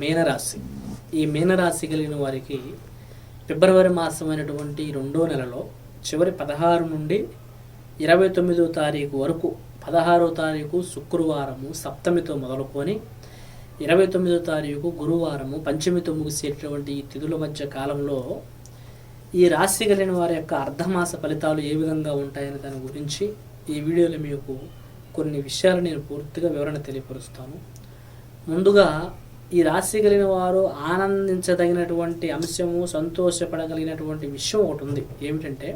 మీనరాశి. ఈ మీనరాశి కలిగిన వారికి ఫిబ్రవరి మాసమైనటువంటి రెండో నెలలో చివరి పదహారు నుండి ఇరవై తొమ్మిదో తారీఖు వరకు పదహారో తారీఖు శుక్రవారము సప్తమితో మొదలుకొని ఇరవై తొమ్మిదో తారీఖు గురువారము పంచమితో ముగిసేటటువంటి ఈ తిథుల మధ్య కాలంలో ఈ రాశి కలిగిన వారి యొక్క అర్ధమాస ఫలితాలు ఏ విధంగా ఉంటాయనే దాని గురించి ఈ వీడియోలో మీకు కొన్ని విషయాలు నేను పూర్తిగా వివరణ తెలియపరుస్తాను. ముందుగా ఈ రాశి కలిగిన వారు ఆనందించదగినటువంటి అంశము సంతోషపడగలిగినటువంటి విషయం ఒకటి ఉంది. ఏమిటంటే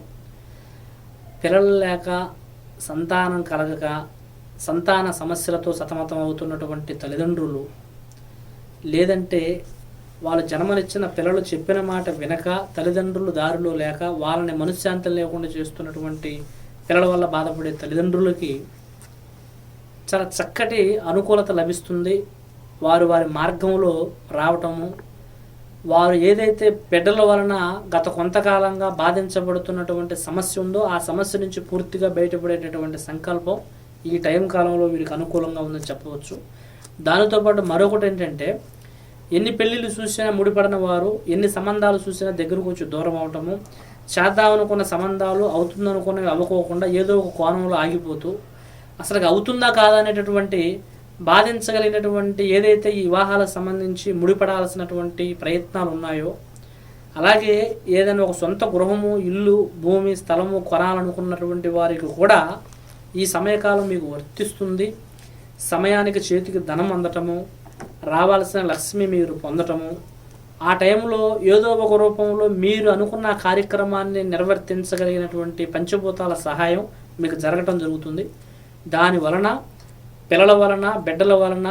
పిల్లలు లేక సంతానం కలగక సంతాన సమస్యలతో సతమతం అవుతున్నటువంటి తల్లిదండ్రులు లేదంటే వాళ్ళు జన్మనిచ్చిన పిల్లలు చెప్పిన మాట వినక తల్లిదండ్రులు దారిలో లేక వాళ్ళని మనశ్శాంతి లేకుండా చేస్తున్నటువంటి పిల్లల వల్ల బాధపడే తల్లిదండ్రులకి చాలా చక్కటి అనుకూలత లభిస్తుంది. వారు వారి మార్గంలో రావటము వారు ఏదైతే బిడ్డల వలన గత కొంతకాలంగా బాధించబడుతున్నటువంటి సమస్య ఉందో ఆ సమస్య నుంచి పూర్తిగా బయటపడేటటువంటి సంకల్పం ఈ టైం కాలంలో వీరికి అనుకూలంగా ఉందని చెప్పవచ్చు. దానితో పాటు మరొకటి ఏంటంటే ఎన్ని పెళ్ళిళ్ళు చూసినా ముడిపడిన వారు ఎన్ని సంబంధాలు చూసినా దగ్గరకు వచ్చి దూరం అవటము చేద్దాం అనుకున్న సంబంధాలు అవుతుందనుకున్నవి అవ్వకోకుండా ఏదో ఒక కోణంలో ఆగిపోతూ అసలు అవుతుందా కాదా అనేటటువంటి బాధించగలిగినటువంటి ఏదైతే ఈ వివాహాలకు సంబంధించి ముడిపడాల్సినటువంటి ప్రయత్నాలు ఉన్నాయో అలాగే ఏదైనా ఒక సొంత గృహము ఇల్లు భూమి స్థలము కొనాలనుకున్నటువంటి వారికి కూడా ఈ సమయకాలం మీకు వర్తిస్తుంది. సమయానికి చేతికి ధనం అందటము రావాల్సిన లక్ష్మి మీరు పొందటము ఆ టైంలో ఏదో ఒక రూపంలో మీరు అనుకున్న కార్యక్రమాన్ని నిర్వర్తించగలిగినటువంటి పంచభూతాల సహాయం మీకు జరగటం జరుగుతుంది. దాని వలన పిల్లల వలన బిడ్డల వలన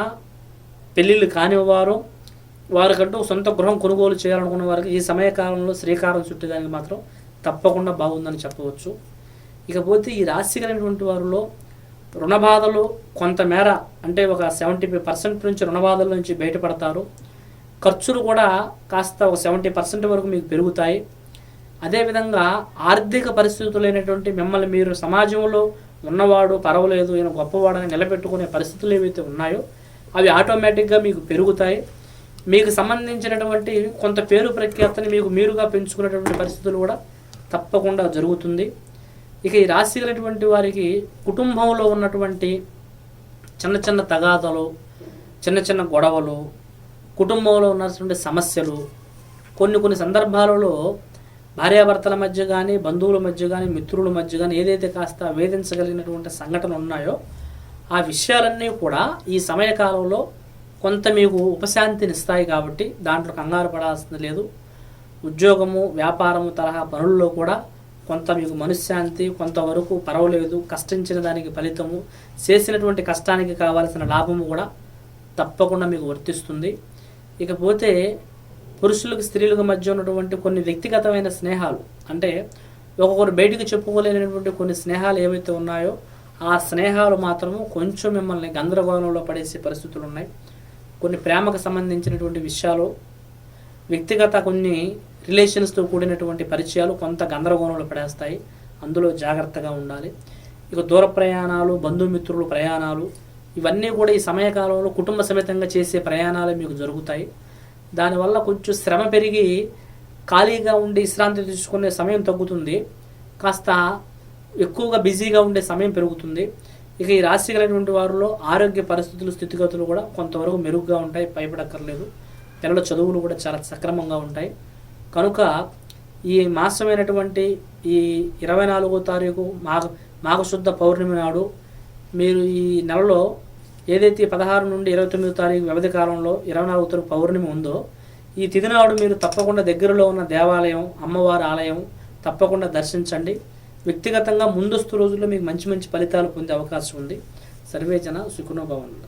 పెళ్ళిళ్ళు కానివారు వారికంటూ సొంత గృహం కొనుగోలు చేయాలనుకున్న వారికి ఈ సమయకాలంలో శ్రీకారం చుట్టేదానికి మాత్రం తప్పకుండా బాగుందని చెప్పవచ్చు. ఇకపోతే ఈ రాశి కలిగినటువంటి వారిలో రుణ బాధలు కొంతమేర అంటే ఒక సెవెంటీ ఫైవ్ పర్సెంట్ నుంచి రుణ బాధల నుంచి బయటపడతారు. ఖర్చులు కూడా కాస్త ఒక సెవెంటీ పర్సెంట్ వరకు మీకు పెరుగుతాయి. అదేవిధంగా ఆర్థిక పరిస్థితులు లేనటువంటి మిమ్మల్ని మీరు సమాజంలో ఉన్నవాడు పర్వాలేదు ఈయన గొప్పవాడని నిలబెట్టుకునే పరిస్థితులు ఏవైతే ఉన్నాయో అవి ఆటోమేటిక్గా మీకు పెరుగుతాయి. మీకు సంబంధించినటువంటి కొంత పేరు ప్రఖ్యాతని మీకు మీరుగా పెంచుకునేటువంటి పరిస్థితులు కూడా తప్పకుండా జరుగుతుంది. ఇక ఈ రాశి కలిగినటువంటి వారికి కుటుంబంలో ఉన్నటువంటి చిన్న చిన్న తగాదలు చిన్న చిన్న గొడవలు కుటుంబంలో ఉన్నటువంటి సమస్యలు కొన్ని కొన్ని సందర్భాలలో భార్యాభర్తల మధ్య కానీ బంధువుల మధ్య కానీ మిత్రుల మధ్య కానీ ఏదైతే కాస్త వేధించగలిగినటువంటి సంఘటనలు ఉన్నాయో ఆ విషయాలన్నీ కూడా ఈ సమయకాలంలో కొంత మీకు ఉపశాంతినిస్తాయి కాబట్టి దాంట్లో కంగారు పడాల్సింది లేదు. ఉద్యోగము వ్యాపారము తరహా పనుల్లో కూడా కొంత మీకు మనశ్శాంతి కొంతవరకు పర్వాలేదు కష్టించిన దానికి ఫలితము చేసినటువంటి కష్టానికి కావాల్సిన లాభము కూడా తప్పకుండా మీకు వర్తిస్తుంది. ఇకపోతే పురుషులకు స్త్రీలకు మధ్య ఉన్నటువంటి కొన్ని వ్యక్తిగతమైన స్నేహాలు. అంటే ఒక్కొక్కరు బయటికి చెప్పుకోలేనటువంటి కొన్ని స్నేహాలు ఏవైతే ఉన్నాయో ఆ స్నేహాలు మాత్రము కొంచెం మిమ్మల్ని గందరగోళంలో పడేసే పరిస్థితులు ఉన్నాయి. కొన్ని ప్రేమకు సంబంధించినటువంటి విషయాలు వ్యక్తిగత కొన్ని రిలేషన్స్తో కూడినటువంటి పరిచయాలు కొంత గందరగోళంలో పడేస్తాయి. అందులో జాగ్రత్తగా ఉండాలి. ఇక దూర ప్రయాణాలు బంధుమిత్రులు ప్రయాణాలు ఇవన్నీ కూడా ఈ సమయకాలంలో కుటుంబ సమేతంగా చేసే ప్రయాణాలు మీకు జరుగుతాయి. దానివల్ల కొంచెం శ్రమ పెరిగి ఖాళీగా ఉండి విశ్రాంతి తీసుకునే సమయం తగ్గుతుంది. కాస్త ఎక్కువగా బిజీగా ఉండే సమయం పెరుగుతుంది. ఇక ఈ రాశి కలిగినటువంటి వారిలో ఆరోగ్య పరిస్థితులు స్థితిగతులు కూడా కొంతవరకు మెరుగ్గా ఉంటాయి. భయపడక్కర్లేదు. పిల్లల చదువులు కూడా చాలా సక్రమంగా ఉంటాయి. కనుక ఈ మాసమైనటువంటి ఈ ఇరవై నాలుగో తారీఖు మాఘ మాఘశుద్ధ పౌర్ణమి నాడు మీరు ఈ నెలలో ఏదైతే పదహారు నుండి ఇరవై తొమ్మిదో తారీఖు వ్యవధి కాలంలో ఇరవై నాలుగు తొమ్మిది పౌర్ణమి ఉందో ఈ తిదినాడు మీరు తప్పకుండా దగ్గరలో ఉన్న దేవాలయం అమ్మవారి ఆలయం తప్పకుండా దర్శించండి. వ్యక్తిగతంగా ముందస్తు రోజుల్లో మీకు మంచి మంచి ఫలితాలు పొందే అవకాశం ఉంది. సర్వేజన సుఖనోభవంలో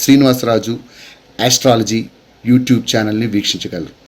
శ్రీనివాసరాజు ఆస్ట్రాలజీ యూట్యూబ్ ఛానల్ని వీక్షించగలరు.